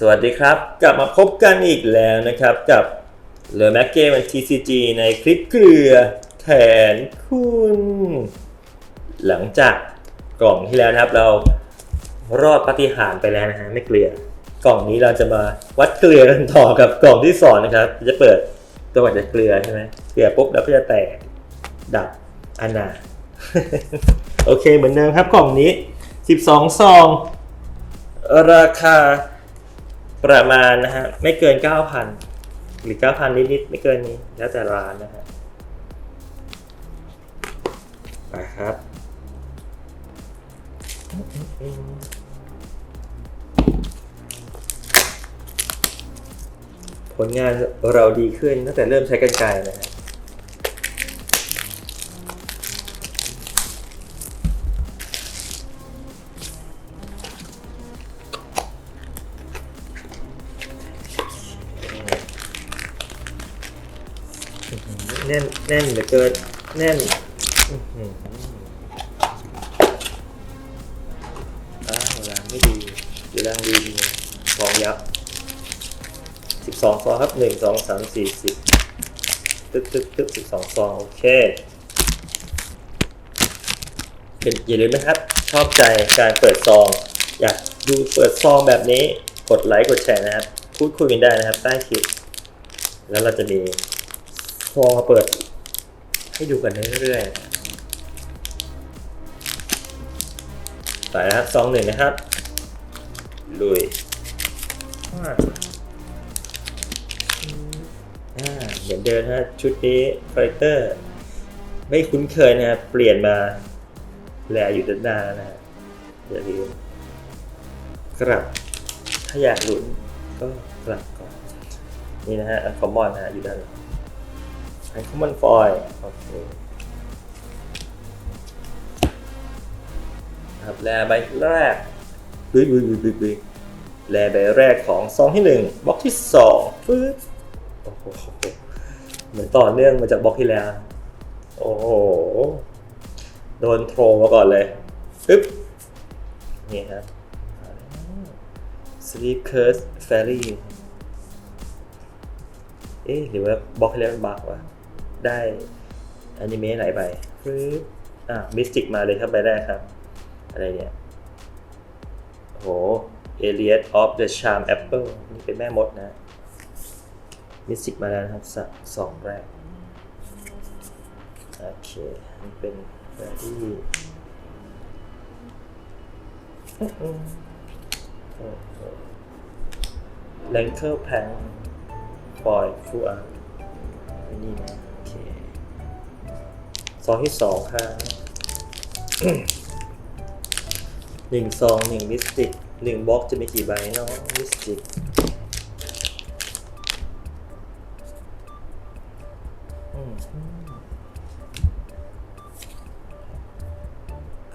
สวัสดีครับ กลับมาพบกันอีกแล้วนะครับกับเลอแม็กเกมัน TCG ในคลิปเกลือแทนคุณ หลังจากกล่องที่แล้วนะครับ เรารอดปฏิหารไปแล้วนะฮะไม่เกลือกล่องนี้เราจะมาวัดเกลือกันต่อกับกล่องที่สองนะครับ จะเปิดตัวก่อนจะเกลือใช่ไหมเกลือปุ๊บแล้วก็จะแตกดับอนาโอเคเหมือนเดิมครับกล่องนี้ 12 ซอง ราคา ประมาณนะฮะไม่เกิน 9,000 หรือ 9,000 นิดๆไม่เกินนี้แล้วแต่ร้านนะฮะไปครับผลงานเราดีขึ้นตั้งแต่เริ่มใช้กันไกลนะฮะ แน่นเหลือเกินแน่นอื้อหืออ้าวเวลาไม่ดีเวลาดีดีฟองยับสิบสองฟองครับหนึ่งสองสามสี่สิบตึ๊บตึ๊บตึ๊บสิบสองฟองโอเคเป็นอย่าลืมนะครับ ชอบใจการเปิดซอง อยากดูเปิดซองแบบนี้กดไลค์กดแชร์นะครับ พูดคุยกันได้นะครับใต้คลิป แล้วเราจะมีพอมาเปิด ให้ดูกันเรื่อยๆไปนะครับซองหนึ่งนะครับ ลุยอ่าเหมือนเดิมฮะชุดนี้คาแรคเตอร์ ไม่คุ้นเคยนะเปลี่ยนมาแลอยู่ด้านหน้านะอย่าลืมกลับ ถ้าอยากหลุนก็กลับก่อน นี่นะฮะคอมมอนนะฮะอยู่ด้านหลัง ไอคอมมอนฟอยโอเคครับแลใบแรกบึ้ยบึ้ยบึ้ยบึ้ยบึ้ยแลใบแรกของซองที่หนึ่งบล็อกที่สองปึ๊บโอ้โหเหมือนต่อเนื่องมาจากบล็อกที่แล้ว โอ้โห โดนโทรมาก่อนเลยปึ๊บนี่ครับ Sleep Curse Fairy เอ๊ะหรือว่าบล็อกให้แล้วมันบักวะ ได้อนิเมะไหนไปปึ๊บอะมิสติกมาเลยครับใบแรกครับ อะไรเนี่ยโห Elliot of the Charm Apple นี่เป็นแม่มดนะมิสติกมาแล้วนะครับสสองแรก โอเคนี่เป็นแบบที่แลงเคิลแพงปล่อยฟูอาร์นี่นะ ซองที่สองครับหนึ่งซองหนึ่งมิสติกหนึ่งบล็อกจะมีกี่ใบเนาะมิสติก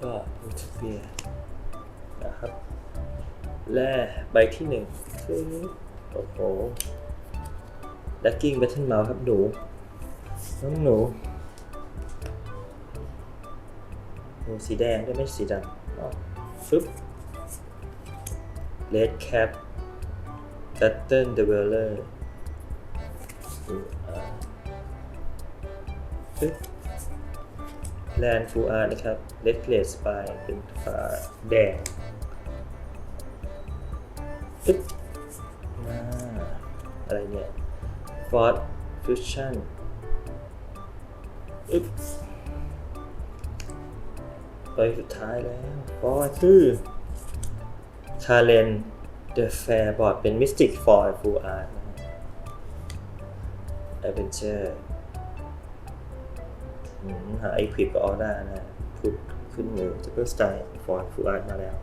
ก็ยูทูเปียนะครับ และใบที่หนึ่งคือโอ้โหดักกิ้งแบทเทิลเมาส์ครับหนูน้องหนู หนูสีแดงด้วยไม่ใช่สีดำอ๋อฟึบ Red Cap c a t t e n Developer ฟึบ Land Full Art นะครับ Red Plate Spy เป็นฝาแดงฟึบมาอะไรเนี่ย Ford Fusion อึ๊บ ใยสุดท้ายแล้วบอยคือชาเลนเดอะแฟร์บอร์ดเป็นมิสติกฟอร์ฟูอาร์ตแอดเวนเจอร์หาไอควิปกับออร่านะพุดขึ้นมือจะเปอร์สไตล์ฟอร์ฟูอาร์ตมาแล้ว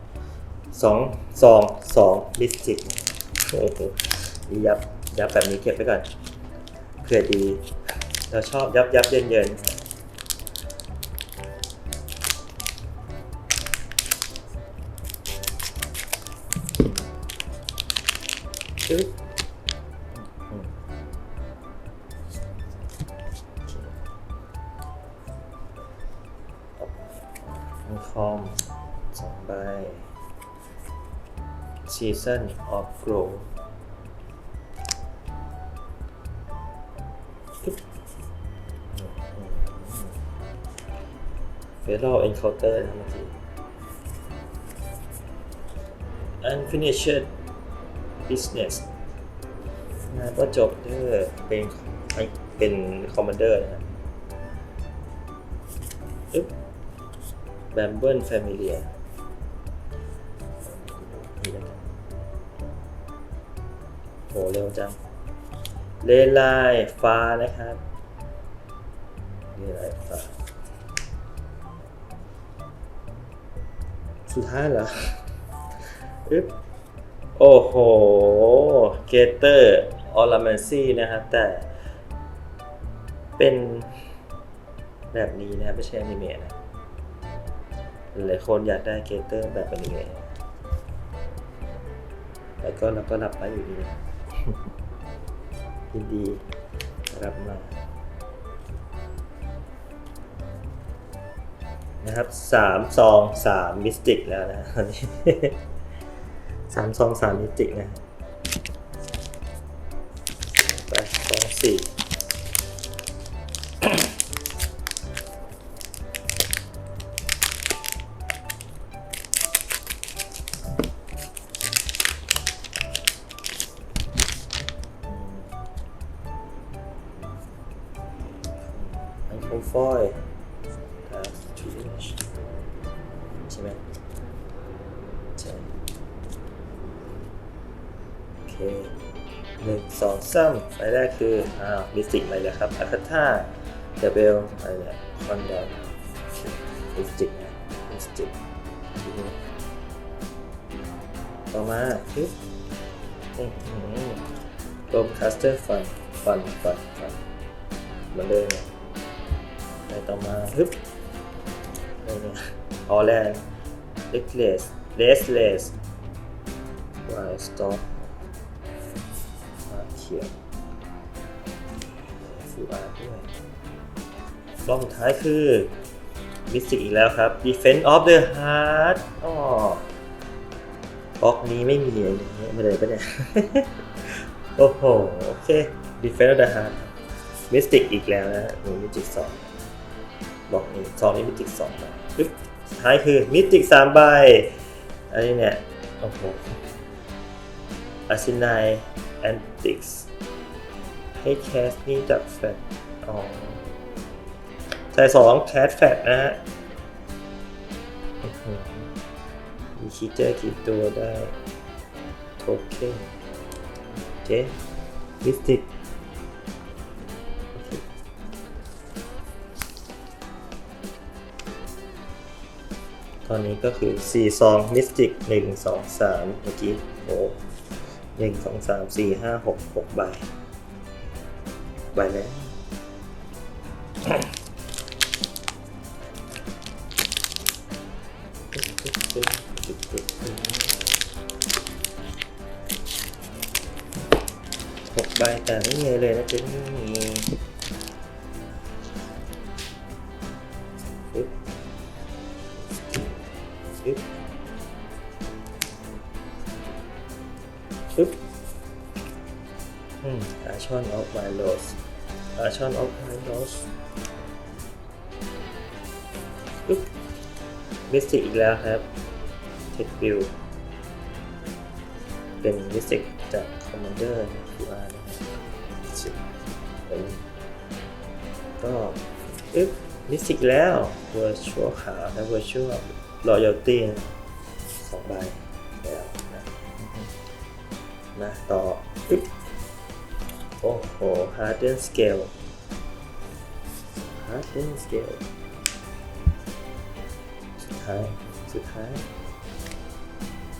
สองสองสองมิสติกโอ้โหยับยับแบบนี้เก็บไว้ก่อนเผื่อดี เราชอบยับยับเย็นเย็น มีคอมสองใบส season of growth เฟส a l encounter นะเมื่อกี้ unfinished business งานก็จบเด้อเป็นเป็นคอมมานเดอร์นะฮะอึ๊บ Bamble Familia นี่ เร็วจังเลไลฟ้านะครับเลไลฟ้าสุดท้ายเหรออึ๊บโอ้โห เกเตอร์ออลาเมนซี่นะครับ แต่เป็นแบบนี้นะครับไม่ใช่อนิเมะนะ หลายคนอยากได้เกเตอร์แบบอนิเมะแล้วก็เราก็รับไปอยู่ดีนะ ยินดีรับมานะครับสามซองสามมิสติกแล้วนะตอนนี้สามซองสามมิสติกนะไปซองสี่ สามไปแรกคืออ้าวมิสติกมาเลยครับอาคาธาเดเบลอะไรเนี่ยคอนดอนมิสติกนะมิสติกต่อมาคือโรมคัสเตอร์ฟันฟันฟันฟันมาเลยเนี่ยไปต่อมาฮึบอะไรเนี่ยฮอแลนด์เล็กเลสเลสเลสวายสต็อปมาเขียน ฟูอาร์ด้วยรอบสุดท้ายคือมิสติกอีกแล้วครับ Defense of the Heart อ๋อบล็อกนี้ไม่มีอะไรอย่างเงี้ยไม่เลยปะเนี่ย โอ้โห โอเค Defense of the Heart มิสติกอีกแล้วนะฮะมีมิสติกสองบล็อกนี้สองนี้มิสติกสองนะปึ๊บท้ายคือมิสติกสามใบอันนี้เนี่ย โอ้โหอาซินายแอนติกส์ ให้แคสนี่จากแฟตอ๋อใส่สองแคสแฟตนะฮะมีคีเจอร์กี่ตัวได้โทเค็นเจมิสติกตอนนี้ก็คือ4ซองมิสติก1 2 3 เมื่อกี้โอ้หนึ่งสองสามสี่ห้าหกหกใบ ใบแล้วหกใบ อาชอนออฟไวโรสปึ๊บมิสติกอีกแล้วครับเทคบิลเป็นมิสติกจากคอมมานเดอร์คูอาร์นะครับก็ปึ๊บมิสติกแล้วเวอร์ชวลขาวและเวอร์ชวลรอยัลตี้สองใบแล้วนะมาต่ออึ๊บโอ้โห harden scale hard n scale สุดท้าย สุดท้าย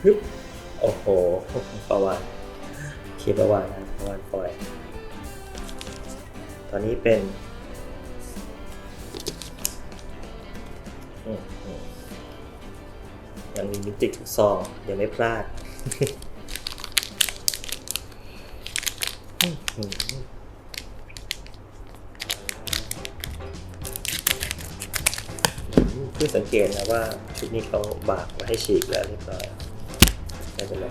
ฮึบโอ้โหประวันเคประวันนะประวันปล่อย ตอนนี้เป็นยังมีมิติทุกซองยังไม่พลาดอื พื่อสังเกตนะว่าชุดนี้เขาบากมาให้ฉีกแล้วเรียบร้อยไม่เป็นไร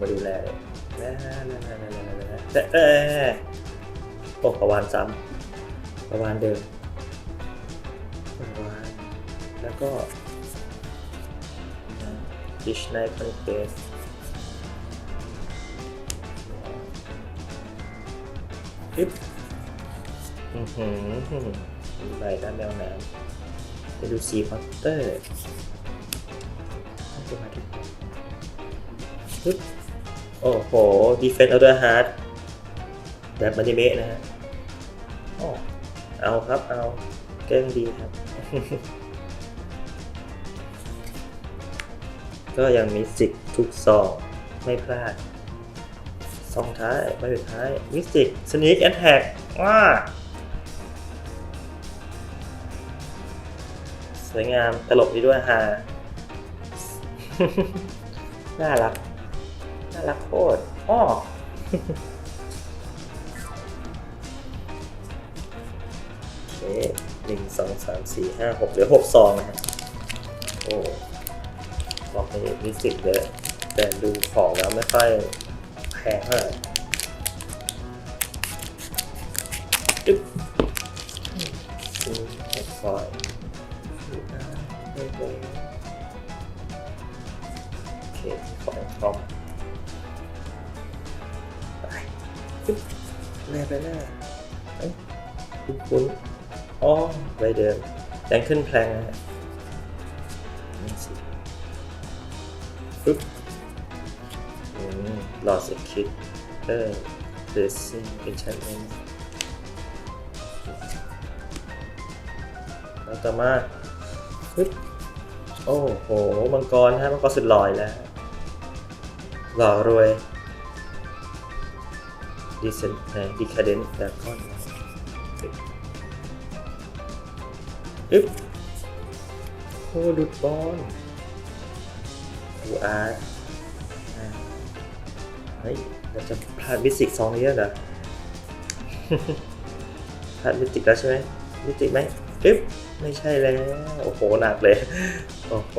มาดูแลเลยนะนะนะนะนะนะเออโอ้ประวานซ้ำประวานเดิมประวานแล้วก็ดิชไ knife and คอนเควสปึ๊บอือหือมีใบด้านแมวน้ำไปดูซีพัตเตอร์น่าจะมาถึงปึ๊บโอ้โห Defense of the Heart แบบอนิเมะนะฮะโอ้เอาครับเอาเก่งดีครับ ก็ยังมีสิกทุกซองไม่พลาด ซองท้ายใบสุดท้ายมิสติกสนิกแอนแท็กว้าสวยงามตลกดีด้วยฮาน่ารัก น่ารักโคตรอ้อโอเคหนึ่งสองสามสี่ห้าหกเหลือหกซองนะฮะโอ้บอกให้นิสิตเยอะแต่ดูของแล้วไม่ค่อย งเท่าไหร่อึ๊บอืมหกฟอยอ่าเฮ้ยเฮ้ยโอเคของคอมไปปึ๊บแน่ไปแน่เอ้ยคุ้นคุ้นๆอ๋อใบเดิมแดงขึ้นแพลงนะ หลอดสคิดเออ blessing enchantment แล้วต่อมาปึ๊บโอ้โห มังกรฮะมังกรสุดหล่อยแล้ว หล่อรวยดิเซนดิคาเดนดาก้อนอึ๊บโอ้ดุดบอลกูอาร์ เฮ้ยเราจะพลาดมิสิกซองนี้แล้วเหรอพลาดมิสิกแล้วใช่ไหมมิสิกไหมอึ๊บไม่ใช่แล้ว โอ้โห หนักเลย โอ้โห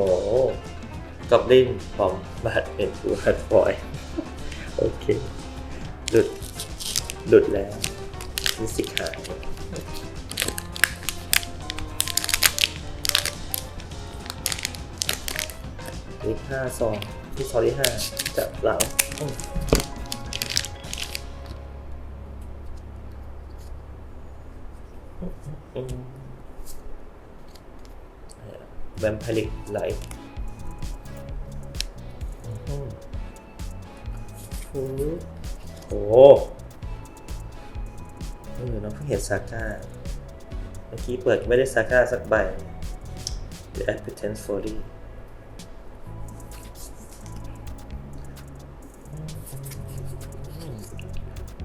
กอบลินปอมบาดเป็นกูฮัดบอย โอเค หลุด หลุดแล้วมิสิกหายนี่ห้าซองที่ซองที่ห้าจับหลังอืมอืม แวมพลิกไหลโอ้โหเออน้องเพิ่งเห็นซาก้า เมื่อกี้เปิดไม่ได้ซาก้าสักใบ The Appetence 40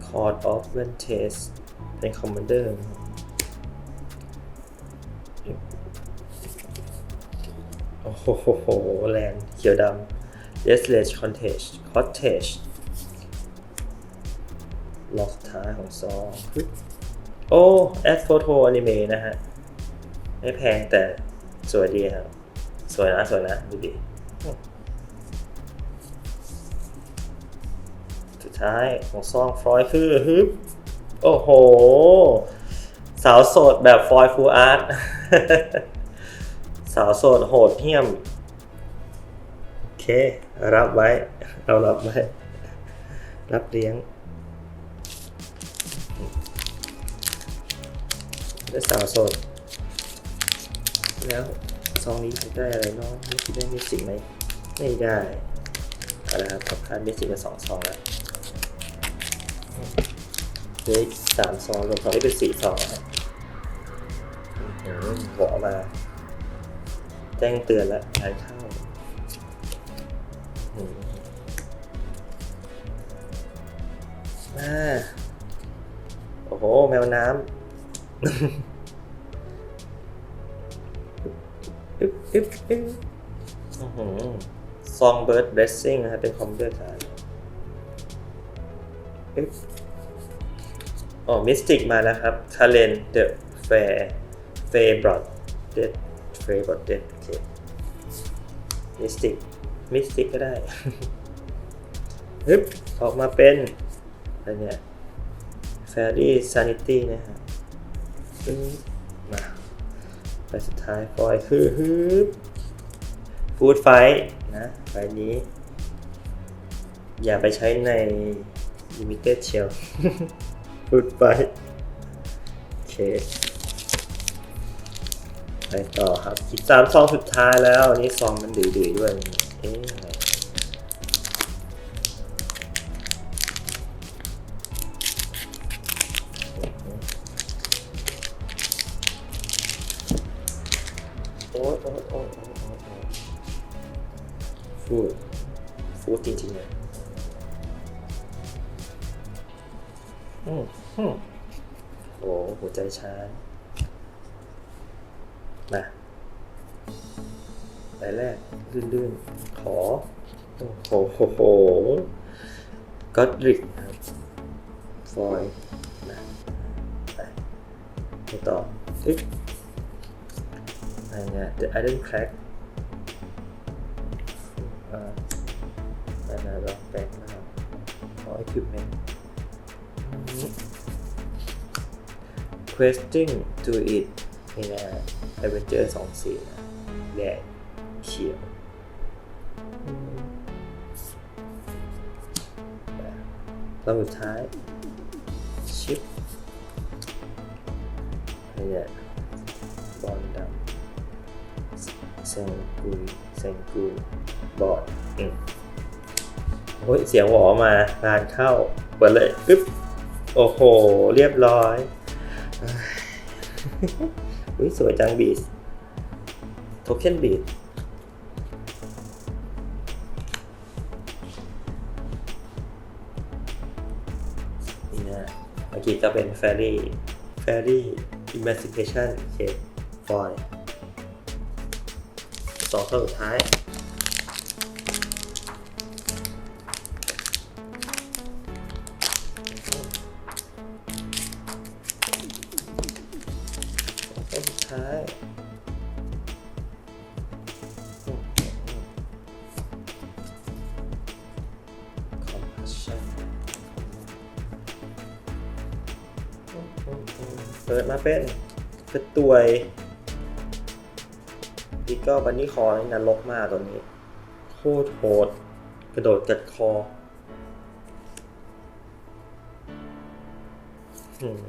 Court of Vantage เป็นคอมมานเดอร์โอ้โหแรงเขียวดำ Restless Cottage Cottage ล็อกท้ายของซองโอ้แอดโฟโตอนิเมะนะฮะ ไม่แพงแต่สวยดีครับ สวยนะ สวยนะ ดูดิ ท้ายของซองฟลอยคือฮึบโอ้โห สาวโสดแบบฟอยฟูอาร์ตสาวโสดโหดเหี้ยม โอเค รับไว้ เรารับไว้ รับเลี้ยงได้สาวโสด แล้วซองนี้จะได้อะไรเน้องไม่คิดได้มิสิกไหมไม่ได้เอาละครับขอบคาดมิสิกมาสองซองแล้ว เหลืออีกสามซองรวมซองนี้เป็นสี่ซองนะครับอื้อหือหัวมา แจ้งเตือนแล้วงานเข้าอื้อหืออ่าโอ้โห แมวน้ำ อึ๊บอึ๊บอึ๊บอื้อหือซองเบิร์ดเบสซิ่งนะครับเป็นคอมเตอร์ฐาน อ๋อมิสติกมาแล้วครับคาเลนเดอะแฟร์เฟย์บรอดเดดเฟย์บรอดเดดโอเคมิสติกมิสติกก็ได้ฮึบออกมาเป็นอะไรเนี่ย Fairy Sanity นะฮะมาไปสุดท้ายฟอยคือฮึบฟูดไฟนะไฟนี้ อย่าไปใช้ใน ลิมิเต็ดเชลพูดไปโอเคไปต่อครับอีกสามซองสุดท้ายแล้วอันนี้ซองมันดื้อๆด้วย เอ๊ะอะไร อืมอืมโอ้หัวใจช้ามาใบแรกลื่นๆ ขอ โอ้โหโหโหก็ดริกครับฟอยล์นะไปไปต่ออ๊ะอะไรเนี่ย The Iron Crack อ่าอันนั้นเราแปลงนะครับขอ equipment questing to it นี่นะฮะ Adventure สองสีนะแดงเขียวอืมรอบสุดท้าย ชิปอะไรเนี่ยบอลดำเซงกุยเซงกุยบอดอืมโอ้ยเสียงหวอมางานเข้า เปิดเลยปึ๊บ โอ้โห เรียบร้อย อุ้ยสวยจังบีสโทเค็นบีสนี่นะเมื่อกี้ก็เป็น Fairy Fairy Emancipation เคฟอยสองตัวสุดท้าย มาเป็นเป็นตวยดิก็บันนี่คอนี่นรกมากตัวนี้ โคตรโหด กระโดดกัดคออืม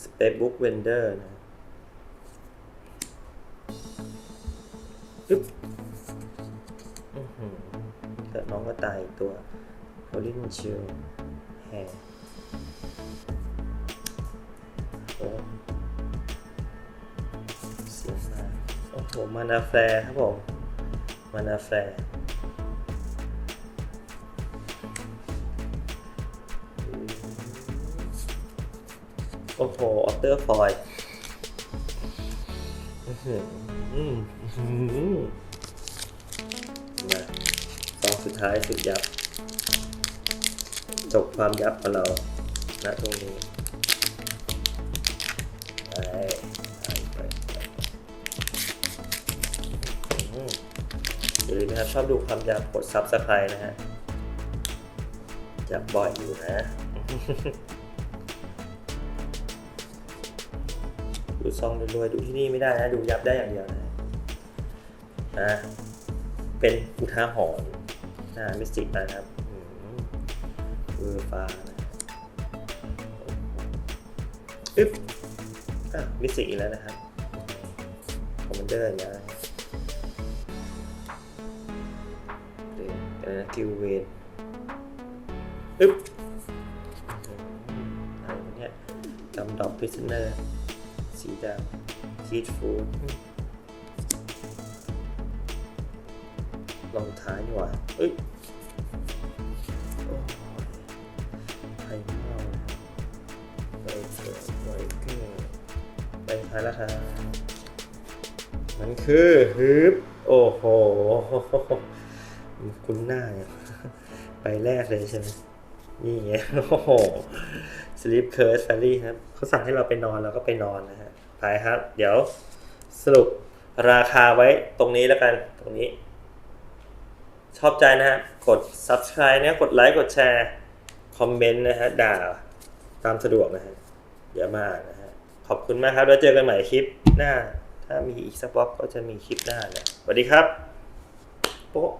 Space Book Vendor นะปึ๊บอือหือแต่น้องก็ตายตัว h o l i n Chill Hair โอ้ โอ้โหมานาแฟร์ครับผมมานาแฟร์โอ้โหออเตอร์ฟอยมาซองสุดท้ายสุดยับ จบความยับของเราณตรงนี้ นะครับ ชอบดูความยับกด Subscribe นะฮะจับบ่อยอยู่นะดูซองรวยๆดูที่นี่ไม่ได้นะ ดูยับได้อย่างเดียวนะอะเป็นอุทาหรณ์นะมิสติกนะครับอืมเวอร์ฟ้านะปึ๊บอะมิสติกอีกแล้วนะครับคอมมานเดอร์อีกแล้วนะเดี๋ย อะไรนะกิลเวนปึ๊บอืมอะไรวะเนี่ยดำดอมพิซเนอร์สีดำชีสฟูดรองท้ายนี่หว่าเอ้ยโอ้ยไทยเมาไปเกิดไปเกิดไปท้ายแล้วครับมันคือฮึบโอ้โห คุ้นหน้าเนี่ยไปแรกเลยใช่ไหมนี่ไงโอ้โหสลีปเคิร์สแฟรี่ครับเขาสั่งให้เราไปนอนเราก็ไปนอนนะฮะไปครับ เดี๋ยวสรุปราคาไว้ตรงนี้แล้วกันตรงนี้ ชอบใจนะฮะ กด subscribe นะกดไลค์กดแชร์ คอมเมนต์นะฮะ ด่าตามสะดวกนะฮะอย่ามากนะฮะ ขอบคุณมากครับ แล้วเจอกันใหม่คลิปหน้า ถ้ามีอีกสักบล็อกก็จะมีคลิปหน้าเนี่ยสวัสดีครับโป๊ะ